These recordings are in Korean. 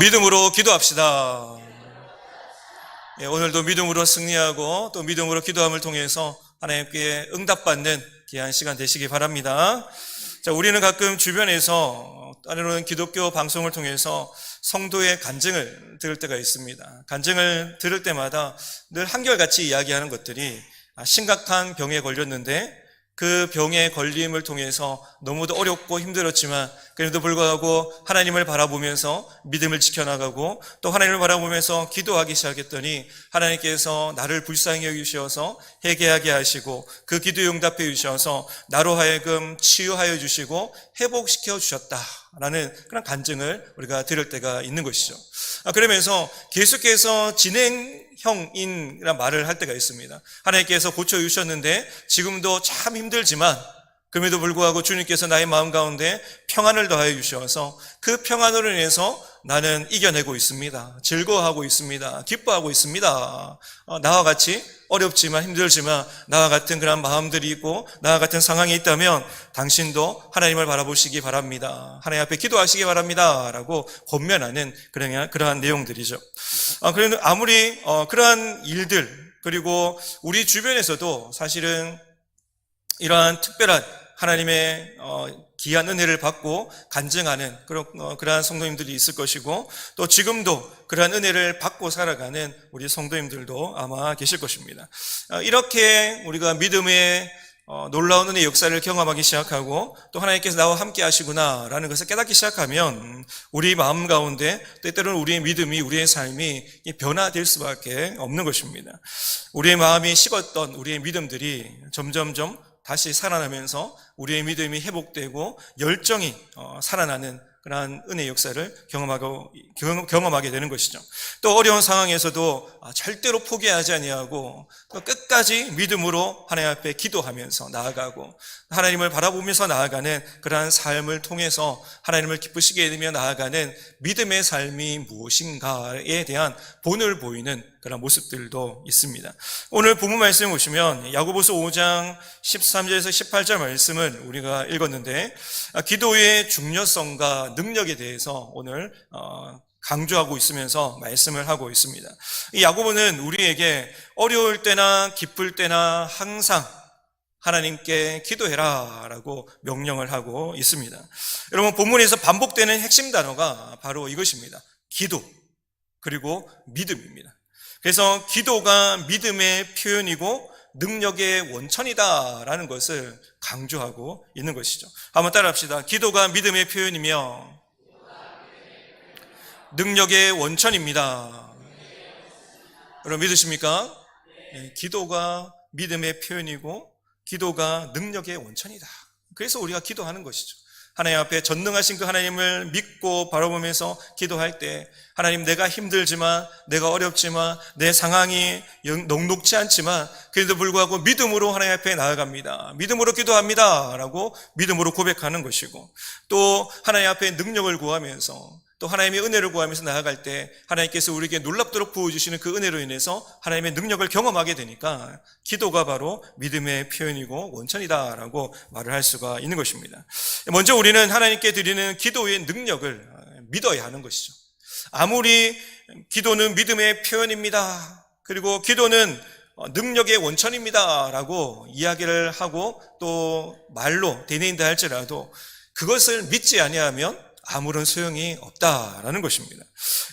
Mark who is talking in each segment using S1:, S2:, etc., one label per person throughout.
S1: 믿음으로 기도합시다. 예, 오늘도 믿음으로 승리하고 또 믿음으로 기도함을 통해서 하나님께 응답받는 귀한 시간 되시기 바랍니다. 자, 우리는 가끔 주변에서 따르는 기독교 방송을 통해서 성도의 간증을 들을 때가 있습니다. 간증을 들을 때마다 늘 한결같이 이야기하는 것들이 아, 심각한 병에 걸렸는데 그 병에 걸림을 통해서 너무도 어렵고 힘들었지만 그래도 불구하고 하나님을 바라보면서 믿음을 지켜나가고 또 하나님을 바라보면서 기도하기 시작했더니 하나님께서 나를 불쌍히 여기셔서 회개하게 하시고 그 기도에 응답해 주셔서 나로 하여금 치유하여 주시고 회복시켜 주셨다라는 그런 간증을 우리가 들을 때가 있는 것이죠. 아, 그러면서 계속해서 진행 형이란 말을 할 때가 있습니다. 하나님께서 고쳐주셨는데 지금도 참 힘들지만 그럼에도 불구하고 주님께서 나의 마음 가운데 평안을 더하여 주셔서 그 평안으로 인해서 나는 이겨내고 있습니다. 즐거워하고 있습니다. 기뻐하고 있습니다. 어, 나와 같이 어렵지만 힘들지만 나와 같은 그런 마음들이 있고 나와 같은 상황이 있다면 당신도 하나님을 바라보시기 바랍니다. 하나님 앞에 기도하시기 바랍니다. 라고 권면하는 그런, 그러한 내용들이죠. 아, 그런데 아무리 어, 그러한 일들 그리고 우리 주변에서도 사실은 이러한 특별한 하나님의 어, 귀한 은혜를 받고 간증하는 그런 어, 그러한 성도님들이 있을 것이고 또 지금도 그러한 은혜를 받고 살아가는 우리 성도님들도 아마 계실 것입니다. 어, 이렇게 우리가 믿음의 어, 놀라운 은혜 역사를 경험하기 시작하고 또 하나님께서 나와 함께 하시구나라는 것을 깨닫기 시작하면 우리 마음 가운데 때때로는 우리의 믿음이 우리의 삶이 변화될 수밖에 없는 것입니다. 우리의 마음이 식었던 우리의 믿음들이 점점점 다시 살아나면서 우리의 믿음이 회복되고 열정이 어, 살아나는 그러한 은혜 역사를 경험하고 경험하게 되는 것이죠. 또 어려운 상황에서도 아, 절대로 포기하지 아니하고 또 끝까지 믿음으로 하나님 앞에 기도하면서 나아가고 하나님을 바라보면서 나아가는 그러한 삶을 통해서 하나님을 기쁘시게 되며 나아가는 믿음의 삶이 무엇인가에 대한 본을 보이는 그런 모습들도 있습니다. 오늘 본문 말씀 보시면 야고보서 5장 13절에서 18절 말씀을 우리가 읽었는데 아, 기도의 중요성과 능력에 대해서 오늘 어, 강조하고 있으면서 말씀을 하고 있습니다. 이 야고보는 우리에게 어려울 때나 기쁠 때나 항상 하나님께 기도해라 라고 명령을 하고 있습니다. 여러분 본문에서 반복되는 핵심 단어가 바로 이것입니다. 기도 그리고 믿음입니다. 그래서 기도가 믿음의 표현이고 능력의 원천이다라는 것을 강조하고 있는 것이죠. 한번 따라합시다. 기도가 믿음의 표현이며 능력의 원천입니다. 여러분 믿으십니까? 네, 기도가 믿음의 표현이고 기도가 능력의 원천이다. 그래서 우리가 기도하는 것이죠. 하나님 앞에 전능하신 그 하나님을 믿고 바라보면서 기도할 때 하나님 내가 힘들지만 내가 어렵지만 내 상황이 녹록지 않지만 그래도 불구하고 믿음으로 하나님 앞에 나아갑니다. 믿음으로 기도합니다. 라고 믿음으로 고백하는 것이고 또 하나님 앞에 능력을 구하면서 또 하나님의 은혜를 구하면서 나아갈 때 하나님께서 우리에게 놀랍도록 부어주시는 그 은혜로 인해서 하나님의 능력을 경험하게 되니까 기도가 바로 믿음의 표현이고 원천이다라고 말을 할 수가 있는 것입니다. 먼저 우리는 하나님께 드리는 기도의 능력을 믿어야 하는 것이죠. 아무리 기도는 믿음의 표현입니다. 그리고 기도는 능력의 원천입니다. 라고 이야기를 하고 또 말로 대내인다 할지라도 그것을 믿지 아니하면 아무런 소용이 없다라는 것입니다.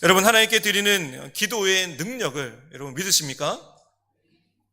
S1: 여러분 하나님께 드리는 기도의 능력을 여러분 믿으십니까?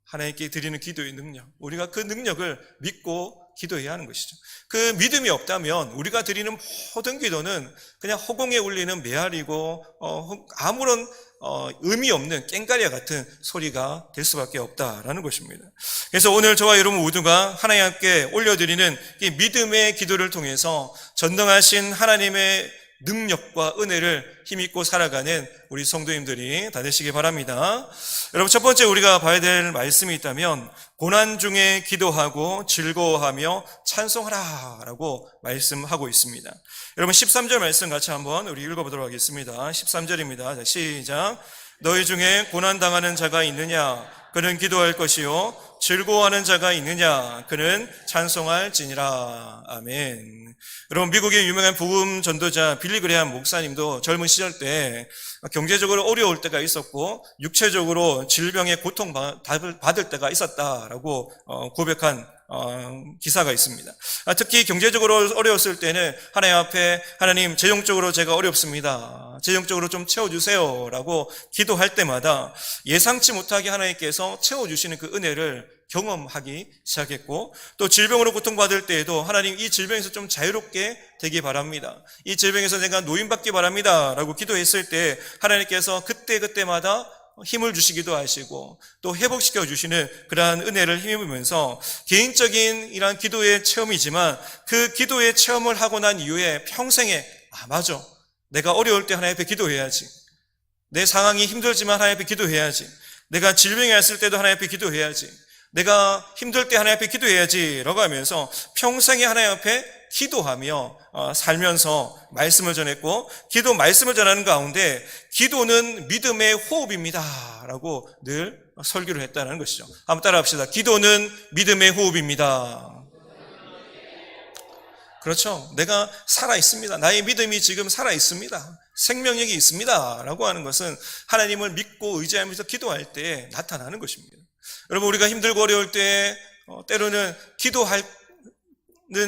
S1: 하나님께 드리는 기도의 능력. 우리가 그 능력을 믿고 기도해야 하는 것이죠. 그 믿음이 없다면 우리가 드리는 모든 기도는 그냥 허공에 울리는 메아리고 어, 아무런 어, 의미 없는 깽가리와 같은 소리가 될 수밖에 없다라는 것입니다. 그래서 오늘 저와 여러분 모두가 하나님께 올려드리는 이 믿음의 기도를 통해서 전능하신 하나님의 능력과 은혜를 힘입고 살아가는 우리 성도님들이 다 되시기 바랍니다. 여러분 첫 번째 우리가 봐야 될 말씀이 있다면 고난 중에 기도하고 즐거워하며 찬송하라 라고 말씀하고 있습니다. 여러분 13절 말씀 같이 한번 우리 읽어보도록 하겠습니다. 13절입니다. 자, 시작. 너희 중에 고난 당하는 자가 있느냐? 그는 기도할 것이요 즐거워하는 자가 있느냐 그는 찬송할지니라 아멘. 여러분 미국의 유명한 복음 전도자 빌리 그레함 목사님도 젊은 시절 때 경제적으로 어려울 때가 있었고 육체적으로 질병에 고통 받을 때가 있었다라고 어, 고백한 어, 기사가 있습니다. 아, 특히 경제적으로 어려웠을 때는 하나님 앞에 하나님 재정적으로 제가 어렵습니다. 재정적으로 좀 채워주세요라고 기도할 때마다 예상치 못하게 하나님께서 채워주시는 그 은혜를 경험하기 시작했고 또 질병으로 고통받을 때에도 하나님 이 질병에서 좀 자유롭게 되기 바랍니다. 이 질병에서 내가 노인받기 바랍니다. 라고 기도했을 때 하나님께서 그때그때마다 힘을 주시기도 하시고 또 회복시켜 주시는 그러한 은혜를 힘입으면서 개인적인 이러한 기도의 체험이지만 그 기도의 체험을 하고 난 이후에 평생에 아 맞아 내가 어려울 때 하나님 앞에 기도해야지 내 상황이 힘들지만 하나님 앞에 기도해야지 내가 질병에 왔을 때도 하나님 앞에 기도해야지 내가 힘들 때 하나님 앞에 기도해야지 라고 하면서 평생에 하나님 앞에 기도하며 어, 살면서 말씀을 전했고 기도 말씀을 전하는 가운데 기도는 믿음의 호흡입니다 라고 늘 설교를 했다는 것이죠. 한번 따라 합시다. 기도는 믿음의 호흡입니다. 그렇죠. 내가 살아 있습니다. 나의 믿음이 지금 살아 있습니다. 생명력이 있습니다 라고 하는 것은 하나님을 믿고 의지하면서 기도할 때 나타나는 것입니다 여러분 우리가 힘들고 어려울 때 어, 때로는 기도하는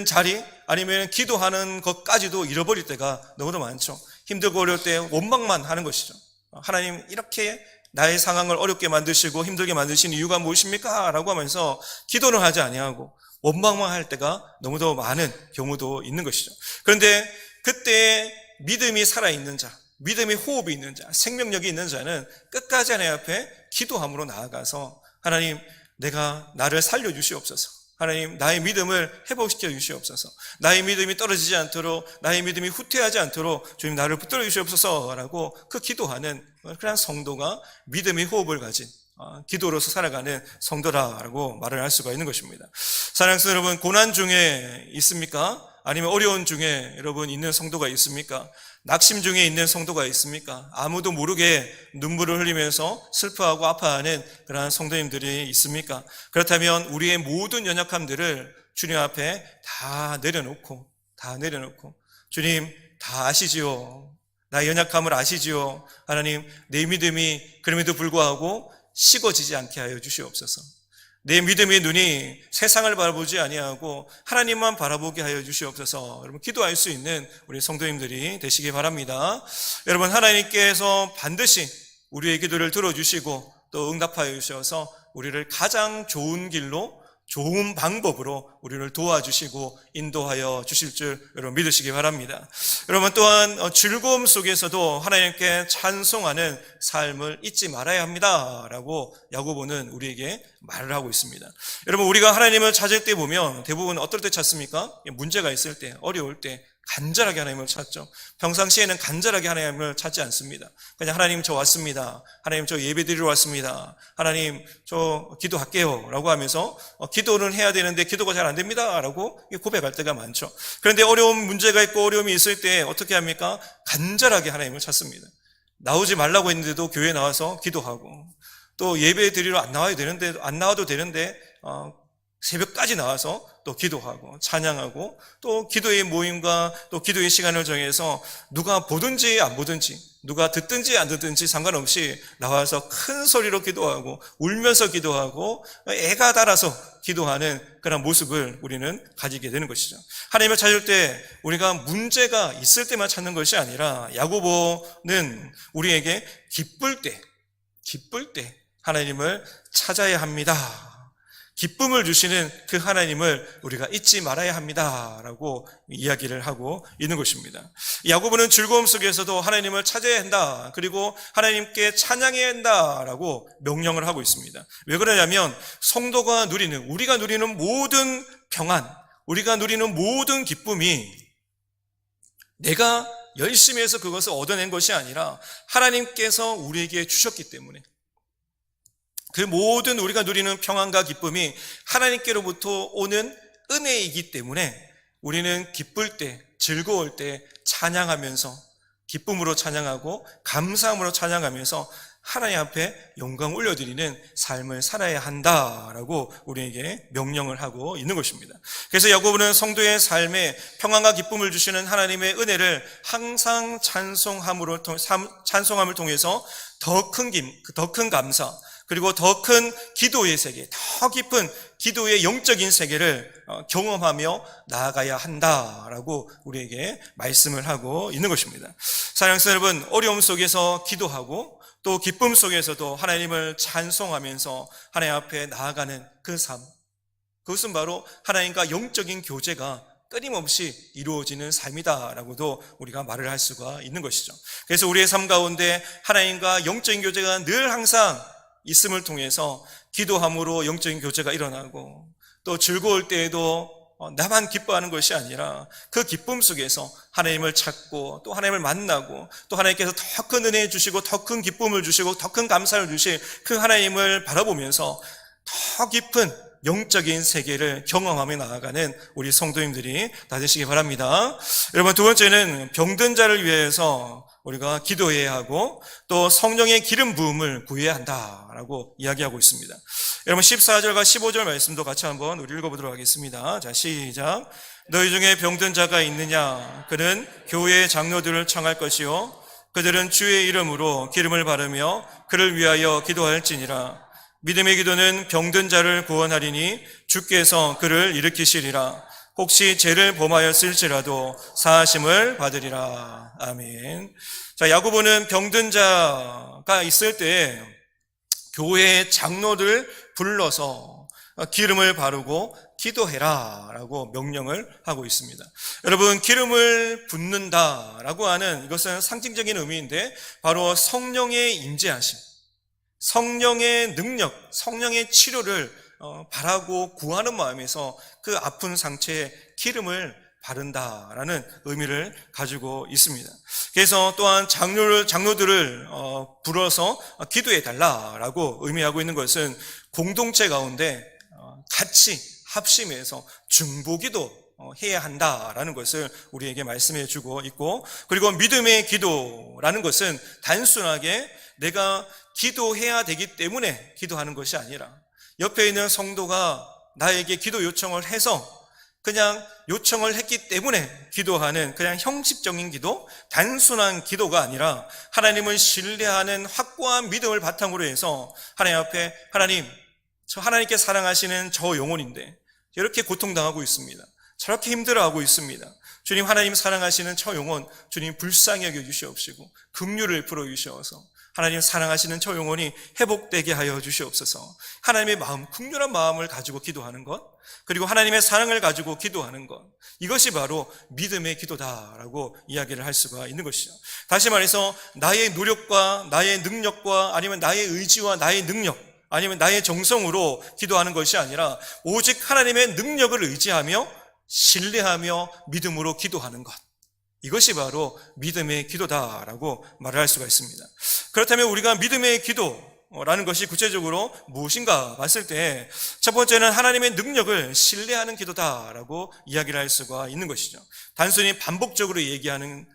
S1: 자리 아니면 기도하는 것까지도 잃어버릴 때가 너무도 많죠. 힘들고 어려울 때 원망만 하는 것이죠. 하나님 이렇게 나의 상황을 어렵게 만드시고 힘들게 만드신 이유가 무엇입니까? 라고 하면서 기도를 하지 아니하고 원망만 할 때가 너무도 많은 경우도 있는 것이죠. 그런데 그때 믿음이 살아있는 자, 믿음의 호흡이 있는 자, 생명력이 있는 자는 끝까지 하나님 앞에 기도함으로 나아가서 하나님, 내가 나를 살려 주시옵소서. 하나님, 나의 믿음을 회복시켜 주시옵소서. 나의 믿음이 떨어지지 않도록, 나의 믿음이 후퇴하지 않도록 주님 나를 붙들어 주시옵소서라고 그 기도하는 그런 성도가 믿음의 호흡을 가진 어, 기도로서 살아가는 성도라고 말을 할 수가 있는 것입니다. 사랑스 여러분, 고난 중에 있습니까? 아니면 어려운 중에 여러분 있는 성도가 있습니까? 낙심 중에 있는 성도가 있습니까? 아무도 모르게 눈물을 흘리면서 슬퍼하고 아파하는 그러한 성도님들이 있습니까? 그렇다면 우리의 모든 연약함들을 주님 앞에 다 내려놓고, 다 내려놓고, 주님 다 아시지요. 나의 연약함을 아시지요. 하나님, 내 믿음이 그럼에도 불구하고 식어지지 않게 하여 주시옵소서. 내 믿음의 눈이 세상을 바라보지 아니하고 하나님만 바라보게 하여 주시옵소서. 여러분 기도할 수 있는 우리 성도님들이 되시기 바랍니다. 여러분 하나님께서 반드시 우리의 기도를 들어주시고 또 응답하여 주셔서 우리를 가장 좋은 길로 좋은 방법으로 우리를 도와주시고 인도하여 주실 줄 여러분 믿으시기 바랍니다. 여러분 또한 어, 즐거움 속에서도 하나님께 찬송하는 삶을 잊지 말아야 합니다. 라고 야고보는 우리에게 말을 하고 있습니다. 여러분 우리가 하나님을 찾을 때 보면 대부분 어떨 때 찾습니까? 문제가 있을 때, 어려울 때, 간절하게 하나님을 찾죠. 평상시에는 간절하게 하나님을 찾지 않습니다. 그냥 하나님 저 왔습니다. 하나님 저 예배 드리러 왔습니다. 하나님 저 기도할게요. 라고 하면서 어, 기도는 해야 되는데 기도가 잘 안 됩니다. 라고 고백할 때가 많죠. 그런데 어려운 문제가 있고 어려움이 있을 때 어떻게 합니까? 간절하게 하나님을 찾습니다. 나오지 말라고 했는데도 교회 나와서 기도하고 또 예배 드리러 안 나와야 되는데 안 나와도 되는데 어, 새벽까지 나와서 또 기도하고 찬양하고 또 기도의 모임과 또 기도의 시간을 정해서 누가 보든지 안 보든지 누가 듣든지 안 듣든지 상관없이 나와서 큰 소리로 기도하고 울면서 기도하고 애가 달아서 기도하는 그런 모습을 우리는 가지게 되는 것이죠. 하나님을 찾을 때 우리가 문제가 있을 때만 찾는 것이 아니라 야고보는 우리에게 기쁠 때 기쁠 때 하나님을 찾아야 합니다. 기쁨을 주시는 그 하나님을 우리가 잊지 말아야 합니다라고 이야기를 하고 있는 것입니다. 야고보는 즐거움 속에서도 하나님을 찾아야 한다. 그리고 하나님께 찬양해야 한다라고 명령을 하고 있습니다. 왜 그러냐면 성도가 누리는 우리가 누리는 모든 평안, 우리가 누리는 모든 기쁨이 내가 열심히 해서 그것을 얻어낸 것이 아니라 하나님께서 우리에게 주셨기 때문에 그 모든 우리가 누리는 평안과 기쁨이 하나님께로부터 오는 은혜이기 때문에 우리는 기쁠 때, 즐거울 때 찬양하면서 기쁨으로 찬양하고 감사함으로 찬양하면서 하나님 앞에 영광 올려드리는 삶을 살아야 한다라고 우리에게 명령을 하고 있는 것입니다. 그래서 야고보는 성도의 삶에 평안과 기쁨을 주시는 하나님의 은혜를 항상 찬송함으로 찬송함을 통해서 더큰더큰 감사 그리고 더 큰 기도의 세계, 더 깊은 기도의 영적인 세계를 어, 경험하며 나아가야 한다라고 우리에게 말씀을 하고 있는 것입니다. 사랑스 여러분, 어려움 속에서 기도하고 또 기쁨 속에서도 하나님을 찬송하면서 하나님 앞에 나아가는 그 삶. 그것은 바로 하나님과 영적인 교제가 끊임없이 이루어지는 삶이다라고도 우리가 말을 할 수가 있는 것이죠. 그래서 우리의 삶 가운데 하나님과 영적인 교제가 늘 항상 있음을 통해서 기도함으로 영적인 교제가 일어나고 또 즐거울 때에도 어, 나만 기뻐하는 것이 아니라 그 기쁨 속에서 하나님을 찾고 또 하나님을 만나고 또 하나님께서 더 큰 은혜 주시고 더 큰 기쁨을 주시고 더 큰 감사를 주실 그 하나님을 바라보면서 더 깊은 영적인 세계를 경험하며 나아가는 우리 성도님들이 다 되시기 바랍니다. 여러분 두 번째는 병든 자를 위해서 우리가 기도해야 하고 또 성령의 기름 부음을 구해야 한다라고 이야기하고 있습니다. 여러분 14절과 15절 말씀도 같이 한번 우리 읽어보도록 하겠습니다. 자 시작. 너희 중에 병든 자가 있느냐? 그는 교회의 장로들을 청할 것이요. 그들은 주의 이름으로 기름을 바르며 그를 위하여 기도할지니라. 믿음의 기도는 병든 자를 구원하리니 주께서 그를 일으키시리라. 혹시 죄를 범하였을지라도 사하심을 받으리라. 아멘. 자, 야고보는 병든 자가 있을 때 교회의 장로들 불러서 기름을 바르고 기도해라 라고 명령을 하고 있습니다. 여러분, 기름을 붓는다 라고 하는 이것은 상징적인 의미인데 바로 성령의 임재하심, 성령의 능력, 성령의 치료를 어, 바라고 구하는 마음에서 그 아픈 상처에 기름을 바른다라는 의미를 가지고 있습니다. 그래서 또한 장로를 장로들을 어, 불어서 기도해 달라라고 의미하고 있는 것은 공동체 가운데 어, 같이 합심해서 중보기도 어, 해야 한다라는 것을 우리에게 말씀해 주고 있고 그리고 믿음의 기도라는 것은 단순하게 내가 기도해야 되기 때문에 기도하는 것이 아니라 옆에 있는 성도가 나에게 기도 요청을 해서 그냥 요청을 했기 때문에 기도하는 그냥 형식적인 기도, 단순한 기도가 아니라 하나님을 신뢰하는 확고한 믿음을 바탕으로 해서 하나님 앞에 하나님, 저 하나님께 사랑하시는 저 영혼인데 이렇게 고통당하고 있습니다. 저렇게 힘들어하고 있습니다. 주님 하나님 사랑하시는 저 영혼 주님 불쌍히 여겨 주시옵시고 긍휼을 풀어 주시어서 하나님 사랑하시는 저 영혼이 회복되게 하여 주시옵소서. 하나님의 마음, 극렬한 마음을 가지고 기도하는 것, 그리고 하나님의 사랑을 가지고 기도하는 것. 이것이 바로 믿음의 기도다라고 이야기를 할 수가 있는 것이죠. 다시 말해서 나의 노력과 나의 능력과 아니면 나의 의지와 나의 능력, 아니면 나의 정성으로 기도하는 것이 아니라 오직 하나님의 능력을 의지하며 신뢰하며 믿음으로 기도하는 것. 이것이 바로 믿음의 기도다라고 말을 할 수가 있습니다. 그렇다면 우리가 믿음의 기도 라는 것이 구체적으로 무엇인가 봤을 때 첫 번째는 하나님의 능력을 신뢰하는 기도다라고 이야기를 할 수가 있는 것이죠. 단순히 반복적으로 얘기하는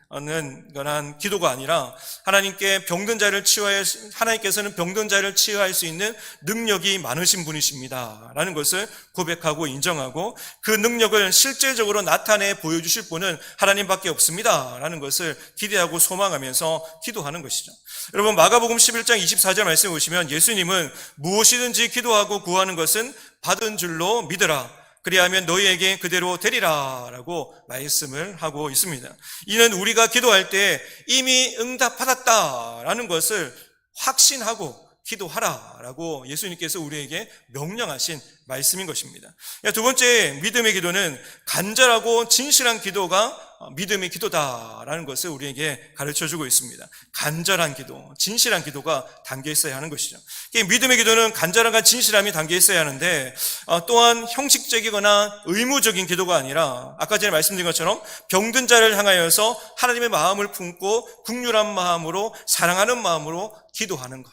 S1: 거난 기도가 아니라 하나님께 병든 자를 치유할 하나님께서는 병든 자를 치유할 수 있는 능력이 많으신 분이십니다라는 것을 고백하고 인정하고 그 능력을 실제적으로 나타내 보여주실 분은 하나님밖에 없습니다라는 것을 기대하고 소망하면서 기도하는 것이죠. 여러분 마가복음 11장 24절 말씀 보시면 예수님은 무엇이든지 기도하고 구하는 것은 받은 줄로 믿으라. 그리하면 너희에게 그대로 되리라 라고 말씀을 하고 있습니다. 이는 우리가 기도할 때 이미 응답받았다라는 것을 확신하고 기도하라 라고 예수님께서 우리에게 명령하신 말씀인 것입니다. 두 번째 믿음의 기도는 간절하고 진실한 기도가 믿음의 기도다라는 것을 우리에게 가르쳐 주고 있습니다. 간절한 기도, 진실한 기도가 담겨 있어야 하는 것이죠. 믿음의 기도는 간절함과 진실함이 담겨 있어야 하는데 어, 또한 형식적이거나 의무적인 기도가 아니라 아까 전에 말씀드린 것처럼 병든 자를 향하여서 하나님의 마음을 품고 국률한 마음으로 사랑하는 마음으로 기도하는 것.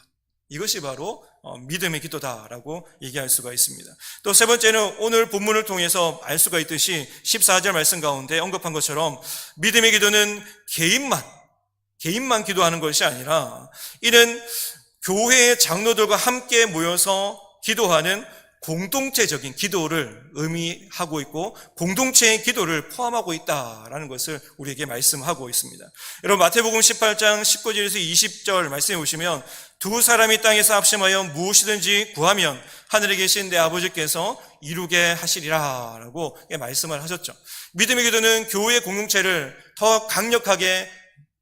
S1: 이것이 바로 어, 믿음의 기도다라고 얘기할 수가 있습니다. 또 세 번째는 오늘 본문을 통해서 알 수가 있듯이 14절 말씀 가운데 언급한 것처럼 믿음의 기도는 개인만, 개인만 기도하는 것이 아니라 이는 교회의 장로들과 함께 모여서 기도하는 공동체적인 기도를 의미하고 있고 공동체의 기도를 포함하고 있다라는 것을 우리에게 말씀하고 있습니다. 여러분 마태복음 18장 19절에서 20절 말씀해 보시면 두 사람이 땅에서 합심하여 무엇이든지 구하면 하늘에 계신 내 아버지께서 이루게 하시리라 라고 말씀을 하셨죠. 믿음의 기도는 교회 공동체를 더 강력하게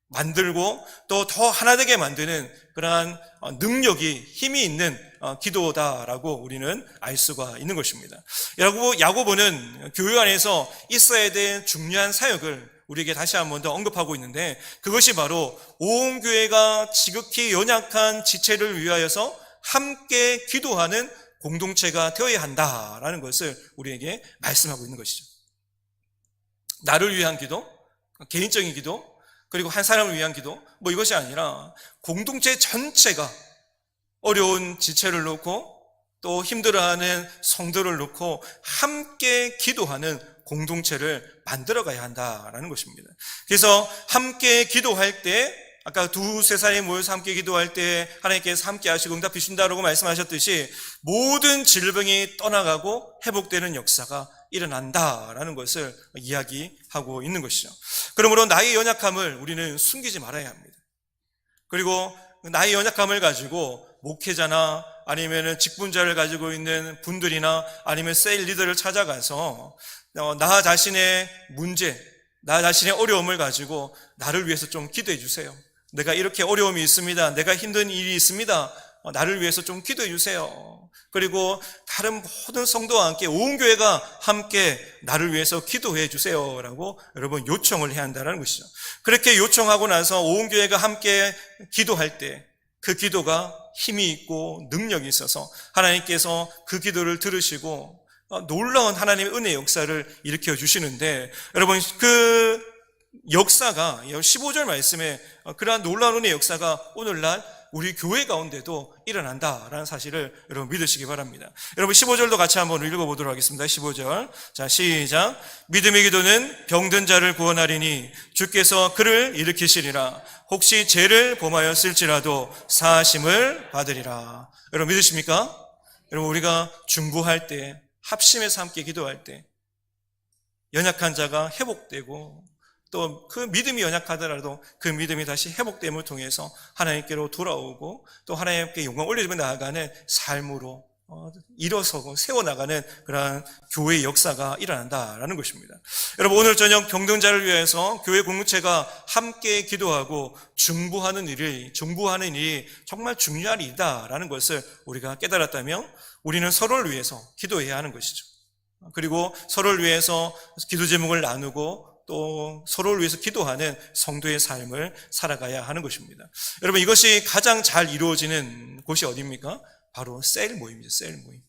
S1: 만들고 또 더 하나 되게 만드는 그러한 어, 능력이 힘이 있는 어, 기도다라고 우리는 알 수가 있는 것입니다. 야고보, 야고보는 교회 안에서 있어야 될 중요한 사역을 우리에게 다시 한 번 더 언급하고 있는데 그것이 바로 온 교회가 지극히 연약한 지체를 위하여서 함께 기도하는 공동체가 되어야 한다라는 것을 우리에게 말씀하고 있는 것이죠. 나를 위한 기도, 개인적인 기도, 그리고 한 사람을 위한 기도, 뭐 이것이 아니라 공동체 전체가 어려운 지체를 놓고 또 힘들어하는 성도를 놓고 함께 기도하는 공동체를 만들어 가야 한다라는 것입니다. 그래서 함께 기도할 때 아까 두세 사람이 모여서 함께 기도할 때 하나님께서 함께 하시고 응답해 주신다라고 말씀하셨듯이 모든 질병이 떠나가고 회복되는 역사가 일어난다라는 것을 이야기하고 있는 것이죠. 그러므로 나의 연약함을 우리는 숨기지 말아야 합니다. 그리고 나의 연약함을 가지고 목회자나 아니면 직분자를 가지고 있는 분들이나 아니면 세일 리더를 찾아가서 어, 나 자신의 문제, 나 자신의 어려움을 가지고 나를 위해서 좀 기도해 주세요. 내가 이렇게 어려움이 있습니다. 내가 힘든 일이 있습니다. 어, 나를 위해서 좀 기도해 주세요. 그리고 다른 모든 성도와 함께 온 교회가 함께 나를 위해서 기도해 주세요라고 여러분 요청을 해야 한다는 것이죠. 그렇게 요청하고 나서 온 교회가 함께 기도할 때 그 기도가 힘이 있고 능력이 있어서 하나님께서 그 기도를 들으시고 어, 놀라운 하나님의 은혜 역사를 일으켜 주시는데 여러분 그 역사가 15절 말씀에 어, 그러한 놀라운 은혜 역사가 오늘날 우리 교회 가운데도 일어난다라는 사실을 여러분 믿으시기 바랍니다. 여러분 15절도 같이 한번 읽어보도록 하겠습니다. 15절. 자, 시작. 믿음의 기도는 병든 자를 구원하리니 주께서 그를 일으키시리라. 혹시 죄를 범하였을지라도 사하심을 받으리라. 여러분 믿으십니까? 여러분 우리가 중보할 때 합심해서 함께 기도할 때 연약한 자가 회복되고 또 그 믿음이 연약하더라도 그 믿음이 다시 회복됨을 통해서 하나님께로 돌아오고 또 하나님께 영광 올려주며 나아가는 삶으로 어, 일어서고 세워나가는 그러한 교회의 역사가 일어난다라는 것입니다. 여러분 오늘 저녁 병등자를 위해서 교회 공동체가 함께 기도하고 중부하는 일이 중부하는 일이 정말 중요한 일이다라는 것을 우리가 깨달았다면 우리는 서로를 위해서 기도해야 하는 것이죠. 그리고 서로를 위해서 기도 제목을 나누고 또 서로를 위해서 기도하는 성도의 삶을 살아가야 하는 것입니다. 여러분 이것이 가장 잘 이루어지는 곳이 어디입니까? 바로 셀 모임이죠. 셀 모임.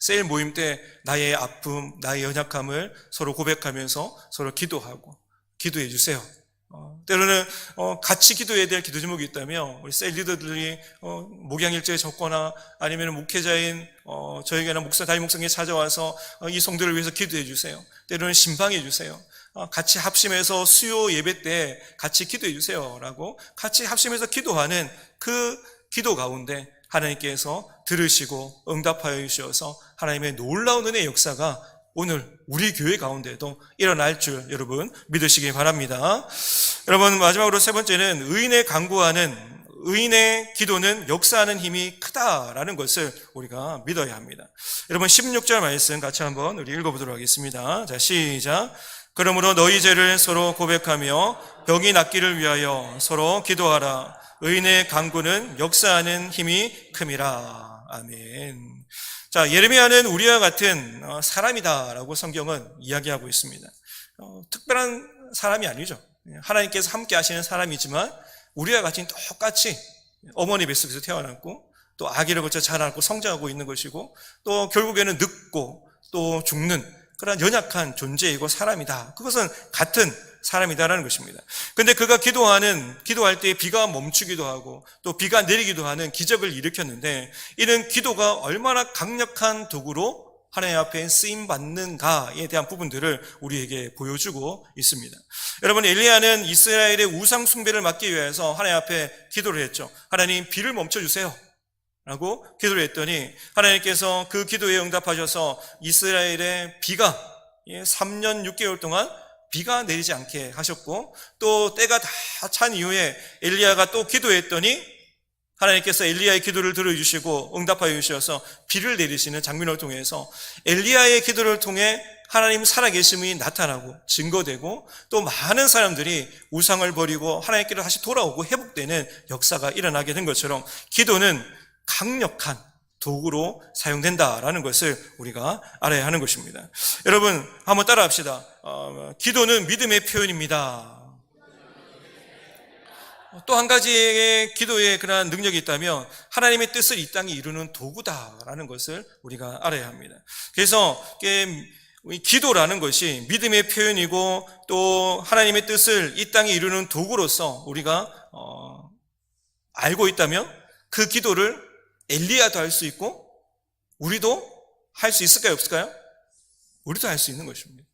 S1: 셀 모임 때 나의 아픔, 나의 연약함을 서로 고백하면서 서로 기도하고 기도해 주세요. 어, 때로는 어, 같이 기도해야 될 기도 제목이 있다면 우리 셀 리더들이 어, 목양일제에 적거나 아니면 목회자인 어, 저에게나 목사 담임 목사님이 찾아와서 어, 이 성도를 위해서 기도해 주세요. 때로는 신방해 주세요. 어, 같이 합심해서 수요 예배 때 같이 기도해 주세요라고 같이 합심해서 기도하는 그 기도 가운데 하나님께서 들으시고 응답하여 주셔서 하나님의 놀라운 은혜의 역사가 오늘 우리 교회 가운데도 일어날 줄 여러분 믿으시기 바랍니다. 여러분 마지막으로 세 번째는 의인의 강구하는 의인의 기도는 역사하는 힘이 크다라는 것을 우리가 믿어야 합니다. 여러분 16절 말씀 같이 한번 우리 읽어보도록 하겠습니다. 자 시작. 그러므로 너희 죄를 서로 고백하며 병이 낫기를 위하여 서로 기도하라. 의인의 강구는 역사하는 힘이 큼이라. 아멘. 자, 예레미야는 우리와 같은 어, 사람이다라고 성경은 이야기하고 있습니다. 어, 특별한 사람이 아니죠. 하나님께서 함께 하시는 사람이지만 우리와 같이 똑같이 어머니 뱃속에서 태어났고 또 아기를 거쳐 자라고 성장하고 있는 것이고 또 결국에는 늙고 또 죽는 그러한 연약한 존재이고 사람이다. 그것은 같은 사람이다라는 것입니다. 근데 그가 기도하는, 기도할 때 비가 멈추기도 하고 또 비가 내리기도 하는 기적을 일으켰는데 이는 기도가 얼마나 강력한 도구로 하나님 앞에 쓰임 받는가에 대한 부분들을 우리에게 보여주고 있습니다. 여러분 엘리야는 이스라엘의 우상 숭배를 막기 위해서 하나님 앞에 기도를 했죠. 하나님 비를 멈춰 주세요. 라고 기도를 했더니 하나님께서 그 기도에 응답하셔서 이스라엘의 비가 3년 6개월 동안 비가 내리지 않게 하셨고 또 때가 다 찬 이후에 엘리야가 또 기도했더니 하나님께서 엘리야의 기도를 들어주시고 응답하여 주셔서 비를 내리시는 장면을 통해서 엘리야의 기도를 통해 하나님 살아계심이 나타나고 증거되고 또 많은 사람들이 우상을 버리고 하나님께로 다시 돌아오고 회복되는 역사가 일어나게 된 것처럼 기도는 강력한 도구로 사용된다라는 것을 우리가 알아야 하는 것입니다. 여러분 한번 따라 합시다. 어, 기도는 믿음의 표현입니다. 또 한 가지의 기도에 그러한 능력이 있다면 하나님의 뜻을 이 땅에 이루는 도구다라는 것을 우리가 알아야 합니다. 그래서 기도라는 것이 믿음의 표현이고 또 하나님의 뜻을 이 땅에 이루는 도구로서 우리가 어, 알고 있다면 그 기도를 엘리야도 할 수 있고 우리도 할 수 있을까요 없을까요? 우리도 할 수 있는 것입니다.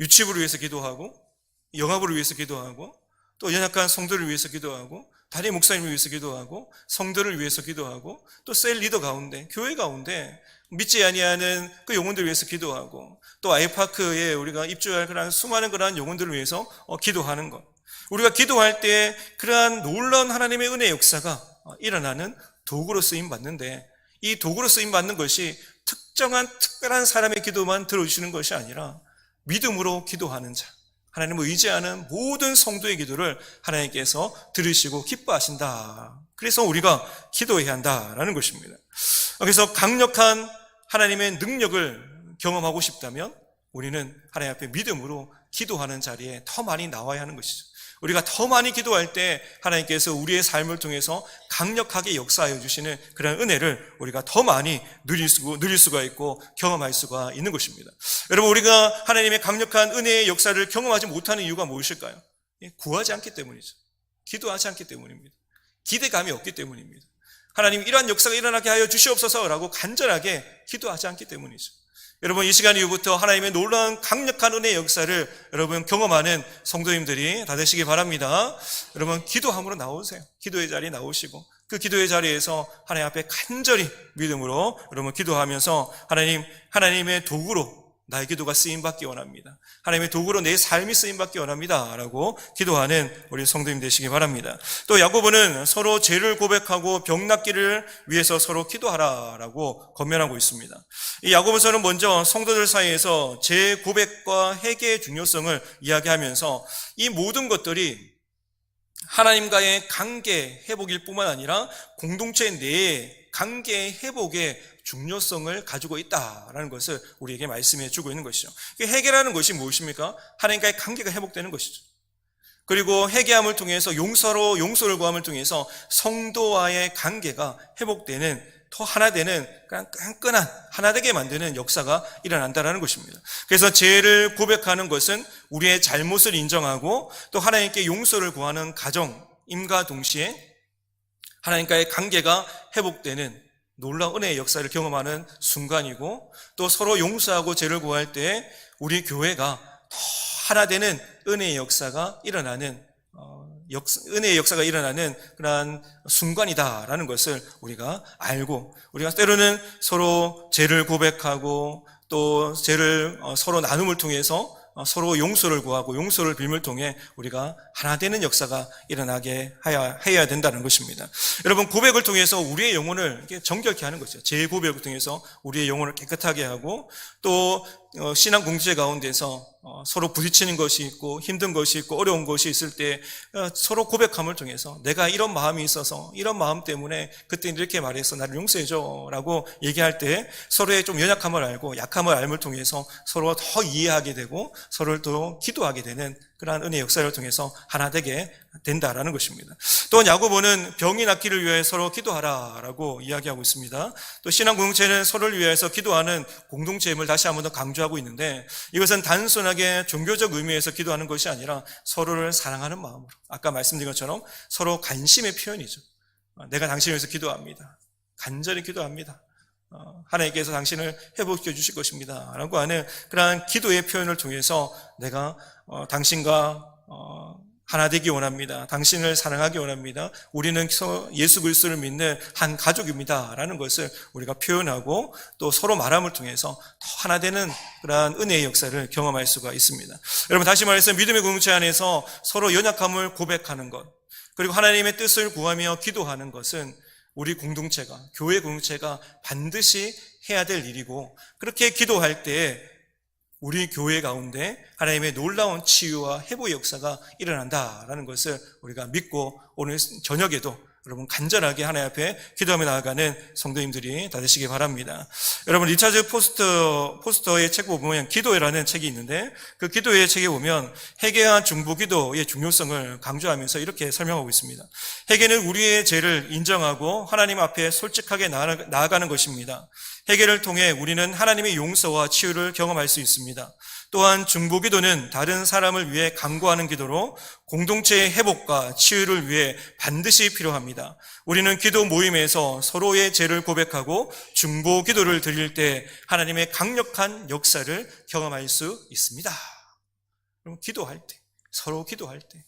S1: 유치부를 위해서 기도하고 영합을 위해서 기도하고 또 연약한 성도를 위해서 기도하고 다리 목사님을 위해서 기도하고 성도를 위해서 기도하고 또 셀 리더 가운데 교회 가운데 믿지 아니하는 그 영혼들을 위해서 기도하고 또 아이파크에 우리가 입주할 그러한 수많은 그러한 영혼들을 위해서 어, 기도하는 것 우리가 기도할 때 그러한 놀라운 하나님의 은혜 역사가 어, 일어나는 도구로 쓰임 받는데 이 도구로 쓰임 받는 것이 특정한 특별한 사람의 기도만 들어주시는 것이 아니라 믿음으로 기도하는 자 하나님을 의지하는 모든 성도의 기도를 하나님께서 들으시고 기뻐하신다. 그래서 우리가 기도해야 한다라는 것입니다. 그래서 강력한 하나님의 능력을 경험하고 싶다면 우리는 하나님 앞에 믿음으로 기도하는 자리에 더 많이 나와야 하는 것이죠. 우리가 더 많이 기도할 때 하나님께서 우리의 삶을 통해서 강력하게 역사하여 주시는 그런 은혜를 우리가 더 많이 누릴, 수, 누릴 수가 있고 경험할 수가 있는 것입니다. 여러분, 우리가 하나님의 강력한 은혜의 역사를 경험하지 못하는 이유가 무엇일까요? 예, 구하지 않기 때문이죠. 기도하지 않기 때문입니다. 기대감이 없기 때문입니다. 하나님 이러한 역사가 일어나게 하여 주시옵소서라고 간절하게 기도하지 않기 때문이죠. 여러분 이 시간 이후부터 하나님의 놀라운 강력한 은혜의 역사를 여러분 경험하는 성도님들이 다 되시기 바랍니다. 여러분 기도함으로 나오세요. 기도의 자리에 나오시고 그 기도의 자리에서 하나님 앞에 간절히 믿음으로 여러분 기도하면서 하나님 하나님의 도구로 나의 기도가 쓰임 받기 원합니다. 하나님의 도구로 내 삶이 쓰임 받기 원합니다 라고 기도하는 우리 성도님 되시기 바랍니다. 또 야고보는 서로 죄를 고백하고 병 낫기를 위해서 서로 기도하라 라고 권면하고 있습니다. 이 야고보서는 먼저 성도들 사이에서 죄 고백과 회개의 중요성을 이야기하면서 이 모든 것들이 하나님과의 관계 회복일 뿐만 아니라 공동체 내에 관계 회복의 중요성을 가지고 있다라는 것을 우리에게 말씀해 주고 있는 것이죠. 해결하는 것이 무엇입니까? 하나님과의 관계가 회복되는 것이죠. 그리고 회개함을 통해서 용서로 용서를 구함을 통해서 성도와의 관계가 회복되는 더 하나 되는 끈끈한 하나 되게 만드는 역사가 일어난다라는 것입니다. 그래서 죄를 고백하는 것은 우리의 잘못을 인정하고 또 하나님께 용서를 구하는 가정임과 동시에 하나님과의 관계가 회복되는 놀라운 은혜의 역사를 경험하는 순간이고 또 서로 용서하고 죄를 구할 때 우리 교회가 더 하나 되는 은혜의 역사가 일어나는 어, 역, 은혜의 역사가 일어나는 그러한 순간이다라는 것을 우리가 알고 우리가 때로는 서로 죄를 고백하고 또 죄를 어, 서로 나눔을 통해서 어, 서로 용서를 구하고 용서를 빌을 통해 우리가 하나 되는 역사가 일어나게 해야, 해야 된다는 것입니다. 여러분 고백을 통해서 우리의 영혼을 정결케 하는 것이죠. 제 고백을 통해서 우리의 영혼을 깨끗하게 하고 또 어, 신앙 공동체 가운데서 어, 서로 부딪히는 것이 있고 힘든 것이 있고 어려운 것이 있을 때 어, 서로 고백함을 통해서 내가 이런 마음이 있어서 이런 마음 때문에 그때 이렇게 말해서 나를 용서해줘라고 얘기할 때 서로의 좀 연약함을 알고 약함을 알을 통해서 서로 더 이해하게 되고 서로를 또 기도하게 되는 그러한 은혜 역사를 통해서 하나 되게 된다라는 것입니다. 또 야고보는 병이 낫기를 위해 서로 기도하라라고 이야기하고 있습니다. 또 신앙 공동체는 서로를 위해서 기도하는 공동체임을 다시 한 번 더 강조하고 있는데 이것은 단순하게 종교적 의미에서 기도하는 것이 아니라 서로를 사랑하는 마음으로 아까 말씀드린 것처럼 서로 관심의 표현이죠. 내가 당신을 위해서 기도합니다. 간절히 기도합니다. 어, 하나님께서 당신을 회복시켜 주실 것입니다. 라고 하는 그러한 기도의 표현을 통해서 내가 어, 당신과 어, 하나 되기 원합니다. 당신을 사랑하기 원합니다. 우리는 서- 예수 그리스도를 믿는 한 가족입니다. 라는 것을 우리가 표현하고 또 서로 말함을 통해서 더 하나 되는 그러한 은혜의 역사를 경험할 수가 있습니다. 여러분 다시 말해서 믿음의 공동체 안에서 서로 연약함을 고백하는 것 그리고 하나님의 뜻을 구하며 기도하는 것은 우리 공동체가 교회 공동체가 반드시 해야 될 일이고 그렇게 기도할 때 우리 교회 가운데 하나님의 놀라운 치유와 회복의 역사가 일어난다라는 것을 우리가 믿고 오늘 저녁에도 여러분 간절하게 하나님 앞에 기도하며 나아가는 성도님들이 다 되시기 바랍니다. 여러분 리차드 포스터 포스터의 책 보면 기도회라는 책이 있는데 그 기도회 책에 보면 회개와 중보 기도의 중요성을 강조하면서 이렇게 설명하고 있습니다. 회개는 우리의 죄를 인정하고 하나님 앞에 솔직하게 나아가- 나아가는 것입니다. 회개를 통해 우리는 하나님의 용서와 치유를 경험할 수 있습니다. 또한 중보 기도는 다른 사람을 위해 간구하는 기도로 공동체의 회복과 치유를 위해 반드시 필요합니다. 우리는 기도 모임에서 서로의 죄를 고백하고 중보 기도를 드릴 때 하나님의 강력한 역사를 경험할 수 있습니다. 그럼 기도할 때, 서로 기도할 때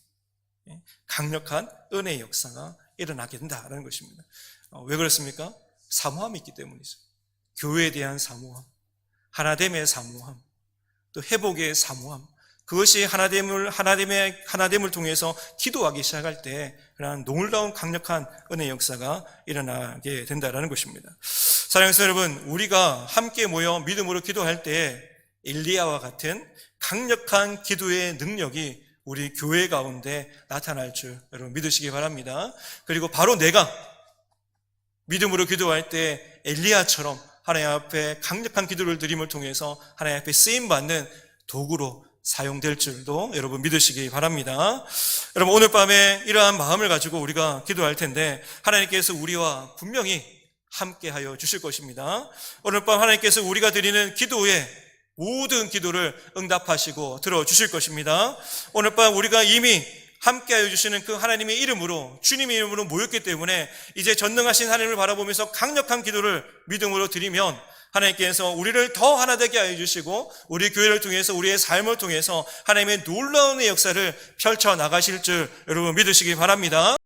S1: 예, 강력한 은혜의 역사가 일어나게 된다는 것입니다. 어, 왜 그렇습니까? 사모함이 있기 때문이죠. 교회에 대한 사모함, 하나됨의 사모함, 또 회복의 사모함. 그것이 하나됨을 하나됨의 하나됨을 통해서 기도하기 시작할 때 그러한 놀라운 강력한 은혜 역사가 일어나게 된다라는 것입니다. 사랑하는 여러분, 우리가 함께 모여 믿음으로 기도할 때 엘리야와 같은 강력한 기도의 능력이 우리 교회 가운데 나타날 줄 여러분 믿으시기 바랍니다. 그리고 바로 내가 믿음으로 기도할 때 엘리야처럼 하나님 앞에 강력한 기도를 드림을 통해서 하나님 앞에 쓰임 받는 도구로 사용될 줄도 여러분 믿으시기 바랍니다. 여러분 오늘 밤에 이러한 마음을 가지고 우리가 기도할 텐데 하나님께서 우리와 분명히 함께하여 주실 것입니다. 오늘 밤 하나님께서 우리가 드리는 기도에 모든 기도를 응답하시고 들어 주실 것입니다. 오늘 밤 우리가 이미 함께하여 주시는 그 하나님의 이름으로 주님의 이름으로 모였기 때문에 이제 전능하신 하나님을 바라보면서 강력한 기도를 믿음으로 드리면 하나님께서 우리를 더 하나 되게 하여 주시고 우리 교회를 통해서 우리의 삶을 통해서 하나님의 놀라운 역사를 펼쳐 나가실 줄 여러분 믿으시기 바랍니다.